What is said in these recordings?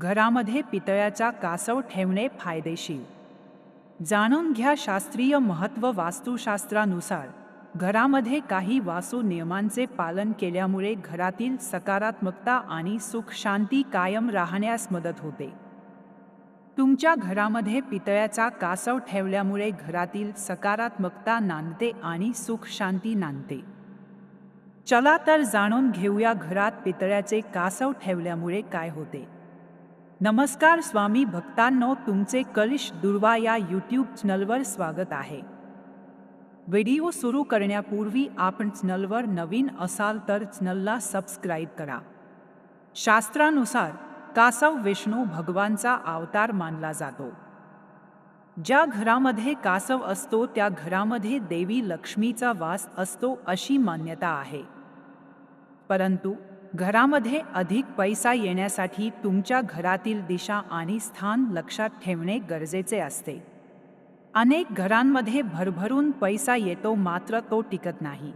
घरामध्ये पितळ्याचा कासव ठेवणे फायदेशीर. जाणून घ्या शास्त्रीय महत्त्व वास्तुशास्त्रानुसार घरामध्ये काही वास्तू नियमांचे पालन केल्यामुळे घरातील सकारात्मकता आणि सुख शांती कायम राहण्यास मदत होते. तुमच्या घरामध्ये पितळ्याचा कासव ठेवल्यामुळे घरातील सकारात्मकता नांदते आणि सुख शांती नांदते. चला तर जाणून घेऊया घरात पितळ्याचे कासव ठेवल्यामुळे काय होते. नमस्कार स्वामी भक्तांनो तुमचे कलिश दुर्वा या यूट्यूब चॅनलवर स्वागत आहे. व्हिडिओ सुरू करण्यापूर्वी आपण चॅनलवर नवीन असाल तर चॅनलला सबस्क्राईब करा. शास्त्रानुसार कासव विष्णू भगवानचा अवतार मानला जातो. ज्या घरामध्ये कासव असतो त्या घरामध्ये देवी लक्ष्मीचा वास असतो अशी मान्यता आहे. परंतु घरामध्ये अधिक पैसा येण्यासाठी तुमच्या घरातील दिशा आणि स्थान लक्षात ठेवणे गरजेचे असते. अनेक घरांमध्ये भरभरून पैसा येतो मात्र तो टिकत नाही.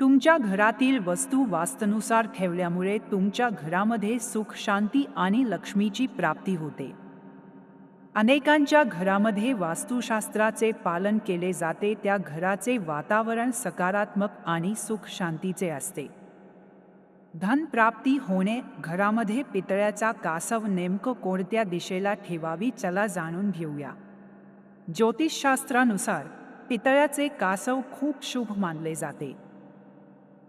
तुमच्या घरातील वस्तू वास्तनुसार ठेवल्यामुळे तुमच्या घरामध्ये सुख शांती आणि लक्ष्मीची प्राप्ती होते. अनेकांच्या घरामध्ये वास्तुशास्त्राचे पालन केले जाते त्या घराचे वातावरण सकारात्मक आणि सुख शांतीचे असते. धनप्राप्ती होणे घरामध्ये पितळ्याचा कासव नेमकं कोणत्या दिशेला ठेवावी चला जाणून घेऊया. ज्योतिषशास्त्रानुसार पितळ्याचे कासव खूप शुभ मानले जाते.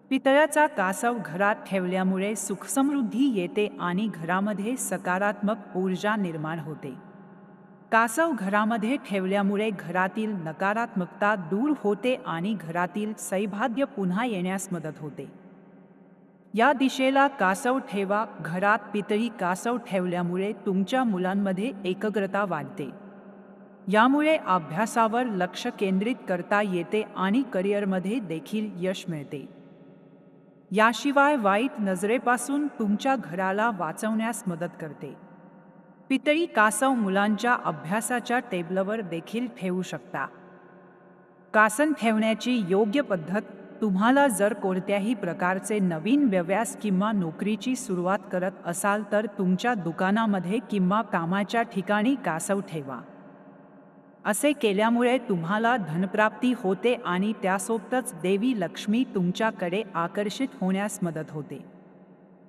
पितळ्याचा कासव घरात ठेवल्यामुळे सुखसमृद्धी येते आणि घरामध्ये सकारात्मक ऊर्जा निर्माण होते. कासव घरामध्ये ठेवल्यामुळे घरातील नकारात्मकता दूर होते आणि घरातील सैभाग्य पुन्हा येण्यास मदत होते. या दिशेला कासव ठेवा घरात पितळी कासव ठेवल्यामुळे तुमच्या मुलांमध्ये एकग्रता वाढते. यामुळे अभ्यासावर लक्ष केंद्रित करता येते आणि करिअरमध्ये देखील यश मिळते. याशिवाय वाईट नजरेपासून तुमच्या घराला वाचवण्यास मदत करते. पितळी कासव मुलांच्या अभ्यासाच्या टेबलवर देखील ठेवू शकता. कासन ठेवण्याची योग्य पद्धत तुम्हाला जर कोणत्याही प्रकारचे नवीन व्यवसाय किंवा नोकरीची सुरुवात करत असाल तर तुमच्या दुकानामध्ये किंवा कामाच्या ठिकाणी कासव ठेवा. असे केल्यामुळे तुम्हाला धनप्राप्ती होते आणि त्यासोबतच देवी लक्ष्मी तुमच्याकडे आकर्षित होण्यास मदत होते.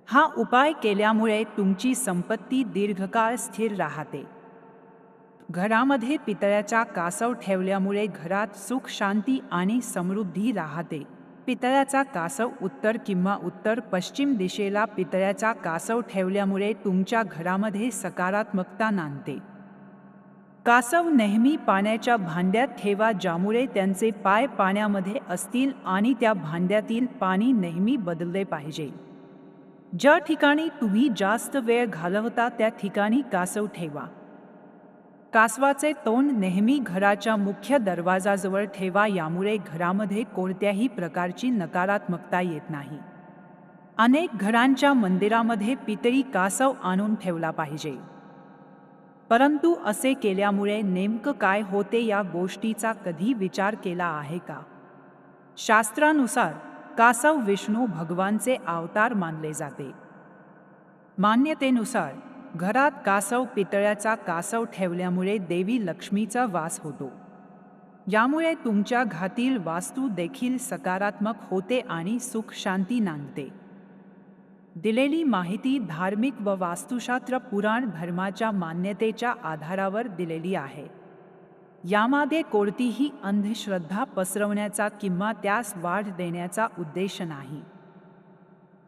हा उपाय केल्यामुळे तुमची संपत्ती दीर्घकाळ स्थिर राहते. घरामध्ये पितळ्याचा कासव ठेवल्यामुळे घरात सुख शांती आणि समृद्धी राहते. पितळ्याचा कासव उत्तर किंवा उत्तर पश्चिम दिशेला पितळ्याचा कासव ठेवल्यामुळे तुमच्या घरामध्ये सकारात्मकता नांदते. कासव नेहमी पाण्याच्या भांड्यात ठेवा ज्यामुळे त्यांचे पाय पाण्यामध्ये असतील आणि त्या भांड्यातील पाणी नेहमी बदलले पाहिजे. ज्या ठिकाणी तुम्ही जास्त वेळ घालवता त्या ठिकाणी कासव ठेवा. कासवाचे तोंड नेहमी घराच्या मुख्य दरवाजाजवळ ठेवा यामुळे घरामध्ये कोणत्याही प्रकारची नकारात्मकता येत नाही. अनेक घरांच्या मंदिरामध्ये पितळी कासव आणून ठेवला पाहिजे. परंतु असे केल्यामुळे नेमकं काय होते या गोष्टीचा कधी विचार केला आहे का? शास्त्रानुसार कासव विष्णू भगवानचे अवतार मानले जाते. मान्यतेनुसार घरात कासव पितळ्याचा कासव ठेवल्यामुळे देवी लक्ष्मीचा वास होतो. यामुळे तुमच्या घातील वास्तू देखील सकारात्मक होते आणि सुख शांती नांदते. दिलेली माहिती धार्मिक व वास्तुशास्त्र पुराण धर्माच्या मान्यतेच्या आधारावर दिलेली आहे. यामध्ये कोणतीही अंधश्रद्धा पसरवण्याचा किंवा त्यास वाढ देण्याचा उद्देश नाही.